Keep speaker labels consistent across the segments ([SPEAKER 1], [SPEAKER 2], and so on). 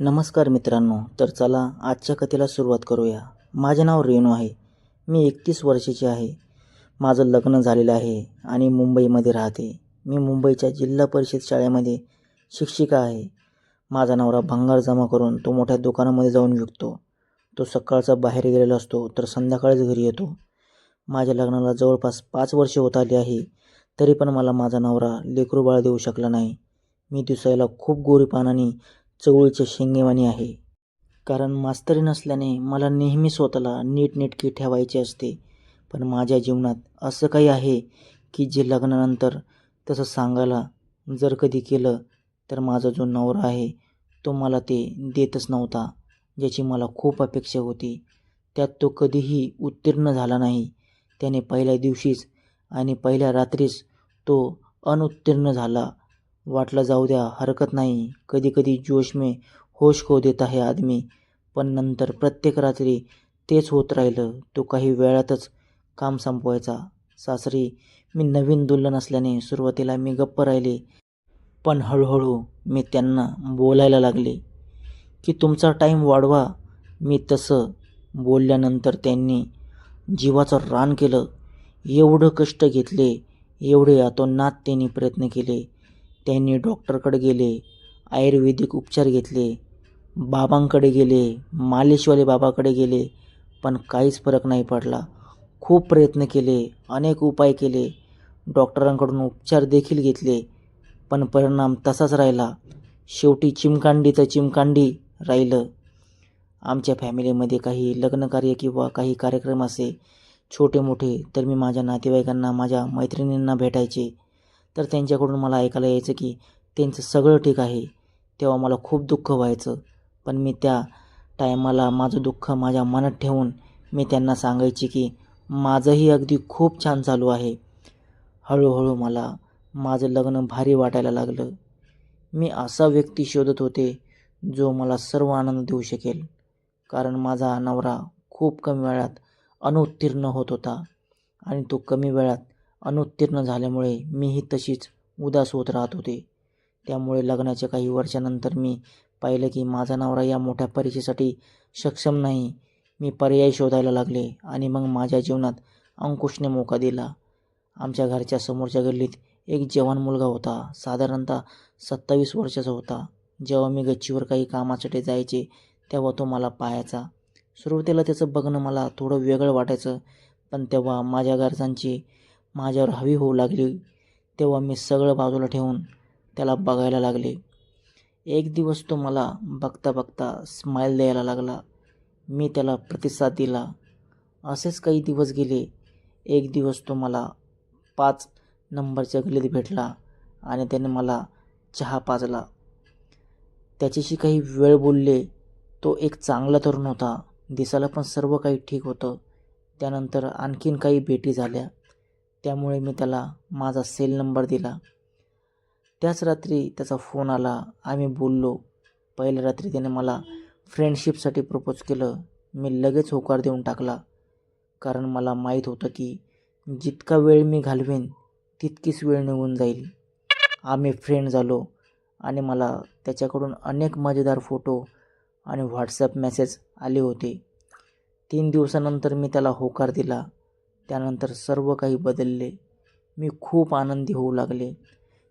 [SPEAKER 1] नमस्कार मित्रांनो तर चला आजच्या कथेला सुरुवात करूया. माझे नाव रेणू आहे. मी एकतीस वर्षाची आहे. माझं लग्न झालेलं आहे आणि मुंबईमध्ये राहते. मी मुंबईच्या जिल्हा परिषद शाळेमध्ये शिक्षिका आहे. माझा नवरा भंगार जमा करून तो मोठ्या दुकानामध्ये जाऊन विकतो. तो सकाळचा बाहेर गेलेला असतो तर संध्याकाळीच घरी येतो. माझ्या लग्नाला जवळपास पाच वर्षे होत आली आहे तरी पण मला माझा नवरा लेकरू बाळ देऊ शकला नाही. मी दिसायला खूप गोरीपानाने चवळीच्या शेंगेवाणी आहे. कारण मास्तरी नसल्याने मला नेहमी स्वतःला नीटनेटकी ठेवायचे असते. पण माझ्या जीवनात असं काही आहे की जे लग्नानंतर तसं सांगायला जर कधी केलं तर माझा जो नवरा आहे तो मला ते देतच नव्हता ज्याची मला खूप अपेक्षा होती. त्यात तो कधीही उत्तीर्ण झाला नाही. त्याने पहिल्या दिवशीच आणि पहिल्या रात्रीच तो अनुत्तीर्ण झाला वाटलं जाऊ द्या हरकत नाही. कधी कधी जोश में होश खो देता है आदमी. पण नंतर प्रत्येक रात्री तेच होत राहिलं. तो काही वेळातच काम संपवायचा. सासरी मी नवीन दुल्हन असल्याने सुरुवातीला मी गप्प राहिले. पण हळूहळू मी त्यांना बोलायला लागले की तुमचा टाईम वाढवा. मी तसं बोलल्यानंतर त्यांनी जीवाचं रान केलं. एवढं कष्ट घेतले एवढे आतोनात त्यांनी प्रयत्न केले. त्यांनी डॉक्टरकडे गेले आयुर्वेदिक उपचार घेतले बाबांकडे गेले मालिशवाले बाबाकडे गेले पण काहीच फरक नाही पडला. खूप प्रयत्न केले अनेक उपाय केले डॉक्टरांकडून उपचार देखील घेतले पण परिणाम तसाच राहिला. शेवटी चिमकांडी तर चिमकांडी राहिलं. आमच्या फॅमिलीमध्ये काही लग्नकार्य किंवा काही कार्यक्रम असे छोटे मोठे तर मी माझ्या नातेवाईकांना माझ्या मैत्रिणींना भेटायचे. तर त्यांच्याकडून मला ऐकायला यायचं की त्यांचं सगळं ठीक आहे. तेव्हा मला खूप दुःख व्हायचं. पण मी त्या टायमाला माझं दुःख माझ्या मनात ठेवून मी त्यांना सांगायचे की माझंही अगदी खूप छान चालू आहे. हळूहळू मला माझं लग्न भारी वाटायला लागलं. मी असा व्यक्ती शोधत होते जो मला सर्व आनंद देऊ शकेल. कारण माझा नवरा खूप कमी वेळात अनुत्तीर्ण होत होता आणि तो कमी वेळात अनुत्तीर्ण झाल्यामुळे मीही तशीच उदास होत राहत होते. त्यामुळे लग्नाच्या काही वर्षानंतर मी पाहिलं की माझा नवरा या मोठ्या परीक्षेसाठी सक्षम नाही. मी पर्याय शोधायला लागले आणि मग माझ्या जीवनात अंकुशने मोका दिला. आमच्या घरच्या समोरच्या गल्लीत एक जवान मुलगा होता साधारणतः सत्तावीस वर्षाचा होता. जेव्हा मी गच्चीवर काही कामासाठी जायचे तेव्हा तो मला पाहायचा. सुरुवातीला त्याचं बघणं मला थोडं वेगळं वाटायचं पण तेव्हा माझ्या घरच्यांची माझ्यावर हवी होऊ लागली तेव्हा मी सगळं बाजूला ठेवून त्याला बघायला लागले. एक दिवस तो मला बघता बघता स्माईल द्यायला लागला. मी त्याला प्रतिसाद दिला. असेच काही दिवस गेले. एक दिवस तो मला पाच नंबरच्या गलीत भेटला आणि त्याने मला चहा पाजला. त्याच्याशी काही वेळ बोलले. तो एक चांगला तरुण होता. दिसायला पण सर्व काही ठीक होतं. त्यानंतर आणखीन काही भेटी झाल्या. त्यामुळे मी त्याला माझा सेल नंबर दिला. त्याच रात्री त्याचा फोन आला. आम्ही बोललो. पहिल्या रात्री त्याने मला फ्रेंडशिपसाठी प्रपोज केलं. मी लगेच होकार देऊन टाकला. कारण मला माहीत होतं की जितका वेळ मी घालवेन तितकीच वेळ निघून जाईल. आम्ही फ्रेंड झालो आणि मला त्याच्याकडून अनेक मजेदार फोटो आणि व्हॉट्सॲप मेसेज आले होते. तीन दिवसानंतर मी त्याला होकार दिला. त्यानंतर सर्व काही बदलले. मी खूप आनंदी होऊ लागले.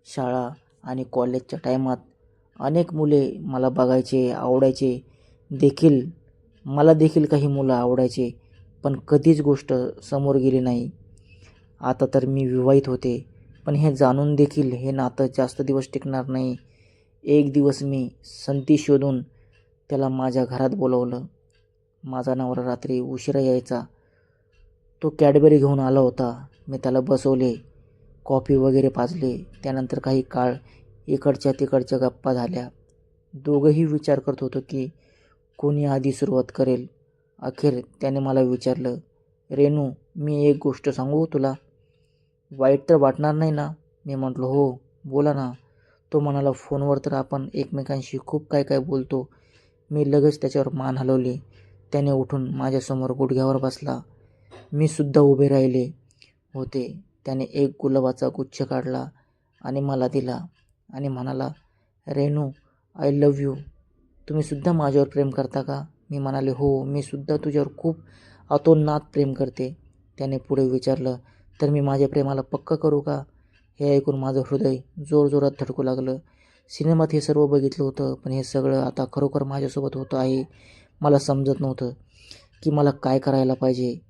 [SPEAKER 1] शाळा आणि कॉलेजच्या टायमात अनेक मुले मला बघायचे आवडायचे. देखील मला देखील काही मुलं आवडायचे पण कधीच गोष्ट समोर गेली नाही. आता तर मी विवाहित होते पण हे जाणून देखील हे नातं जास्त दिवस टिकणार नाही. एक दिवस मी संती शोधून त्याला माझ्या घरात बोलवलं. माझा नवरा रात्री उशिरा यायचा. तो कॅडबरी घेऊन आला होता. मी त्याला बसवले कॉफी वगैरे पाजले. त्यानंतर काही काळ इकडच्या तिकडच्या गप्पा झाल्या. दोघंही विचार करत होतो की कोणी आधी सुरुवात करेल. अखेर त्याने मला विचारलं रेणू मी एक गोष्ट सांगू तुला? वाईट तर वाटणार नाही ना? मी म्हटलं हो बोला ना. तो म्हणाला फोनवर तर आपण एकमेकांशी खूप काय काय बोलतो. मी लगेच त्याच्यावर मान हलवली. त्याने उठून माझ्यासमोर गुडघ्यावर बसला. मी सुद्धा उभे राहिले होते. त्याने एक गुलाबाचा गुच्छ काढला आणि मला दिला आणि म्हणाला रेणू आय लव यू तुम्हीसुद्धा माझ्यावर प्रेम करता का? मी म्हणाले हो मी सुद्धा तुझ्यावर खूप अतोनात प्रेम करते. त्याने पुढे विचारलं तर मी माझ्या प्रेमाला पक्क करू का? हे ऐकून माझं हृदय जोरजोरात धडकू लागलं. सिनेमात हे सर्व बघितलं होतं पण हे सगळं आता खरोखर माझ्यासोबत होतं आहे. मला समजत नव्हतं की मला काय करायला पाहिजे.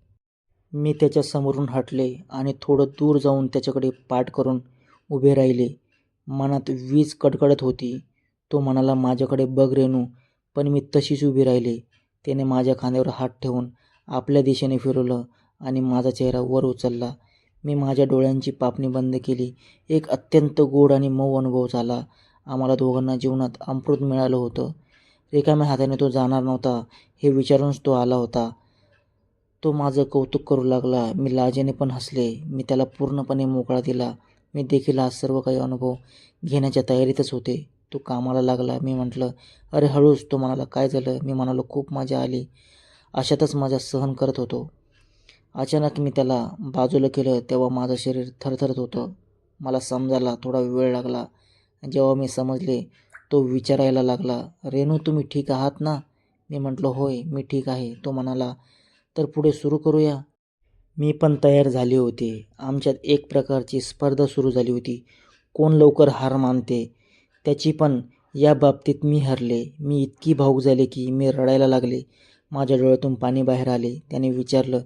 [SPEAKER 1] मी त्याच्या समोरून हटले आणि थोडं दूर जाऊन त्याच्याकडे पाठ करून उभे राहिले. मनात वीज कडकडत होती. तो म्हणाला माझ्याकडे बघ रेणू पण मी तशीच उभी राहिले. त्याने माझ्या खांद्यावर हात ठेवून आपल्या दिशेने फिरवलं आणि माझा चेहरा वर उचलला. मी माझ्या डोळ्यांची पापणी बंद केली. एक अत्यंत गोड आणि मऊ अनुभव झाला. आम्हाला दोघांना जीवनात अमृत मिळालं होतं. रिकाम्या हाताने तो जाणार नव्हता हे विचारूनच तो आला होता. तो माझं कौतुक करू लागला. मी लाजेने पण हसले. मी त्याला पूर्णपणे मोकळा दिला. मी देखील हा सर्व काही अनुभव घेण्याच्या तयारीतच होते. तो कामाला लागला. मी म्हटलं अरे हळूच तो म्हणाला काय झालं? मी म्हणालो खूप मजा आली. अशातच माझा सहन करत होतो. अचानक मी त्याला बाजूला केलं. तेव्हा माझं शरीर थरथरत होतं. मला समजायला थोडा वेळ लागला. जेव्हा मी समजले तो विचारायला लागला रेणू तुम्ही ठीक आहात ना? मी म्हटलं होय मी ठीक आहे. तो म्हणाला तर पुढे सुरू करूया. मी पण तयार झाले होते. आमच्यात एक प्रकारची स्पर्धा सुरू झाली होती. कोण लवकर हार मानते? त्याची पण. या बाबतीत मी हरले. मी इतकी भाऊक झाले की मी रडायला लागले. माझ्या डोळ्यातून पाणी बाहेर आले. त्याने विचारलं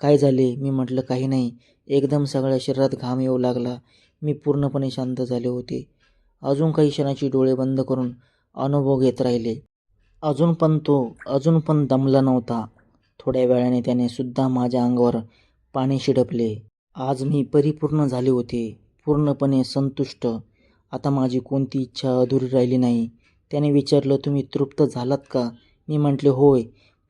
[SPEAKER 1] काय झाले? मी म्हटलं काही नाही. एकदम सगळ्या शरीरात घाम येऊ लागला. मी पूर्णपणे शांत झाले होते. अजून काही क्षणाची डोळे बंद करून अनुभव घेत राहिले. अजून पण तो अजून पण दमला नव्हता. थोड्या वेळाने त्याने सुद्धा माझ्या अंगावर पाणी शिडपले आज मी परिपूर्ण झाले होते. पूर्णपणे संतुष्ट. आता माझी कोणती इच्छा अधुरी राहिली नाही. त्याने विचारलं तुम्ही तृप्त झालात का? मी म्हटले होय.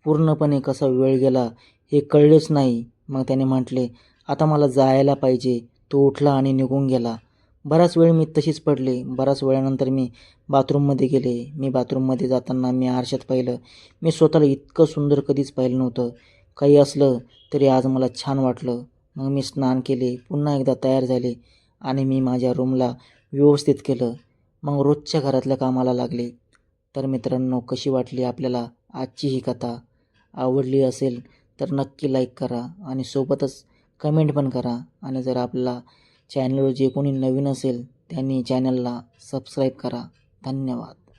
[SPEAKER 1] पूर्णपणे कसा वेळ गेला हे कळलेच नाही. मग त्याने म्हटले आता मला जायला पाहिजे. तो उठला आणि निघून गेला. बराच वेळ मी तशीच पडले. बराच वेळानंतर मी बाथरूममध्ये गेले. मी बाथरूममध्ये जाताना मी आरशात पाहिलं. मी स्वतःला इतकं सुंदर कधीच पाहिलं नव्हतं. काही असलं तरी आज मला छान वाटलं. मग मी स्नान केले. पुन्हा एकदा तयार झाले आणि मी माझ्या रूमला व्यवस्थित केलं. मग रोजच्या घरातल्या कामाला लागले. तर मित्रांनो कशी वाटली आपल्याला आजची ही कथा? आवडली असेल तर नक्की लाईक करा आणि सोबतच कमेंट पण करा. आणि जर आपला चॅनलवर जे कोणी नवीन असेल त्यांनी चॅनलला सबस्क्राईब करा. धन्यवाद.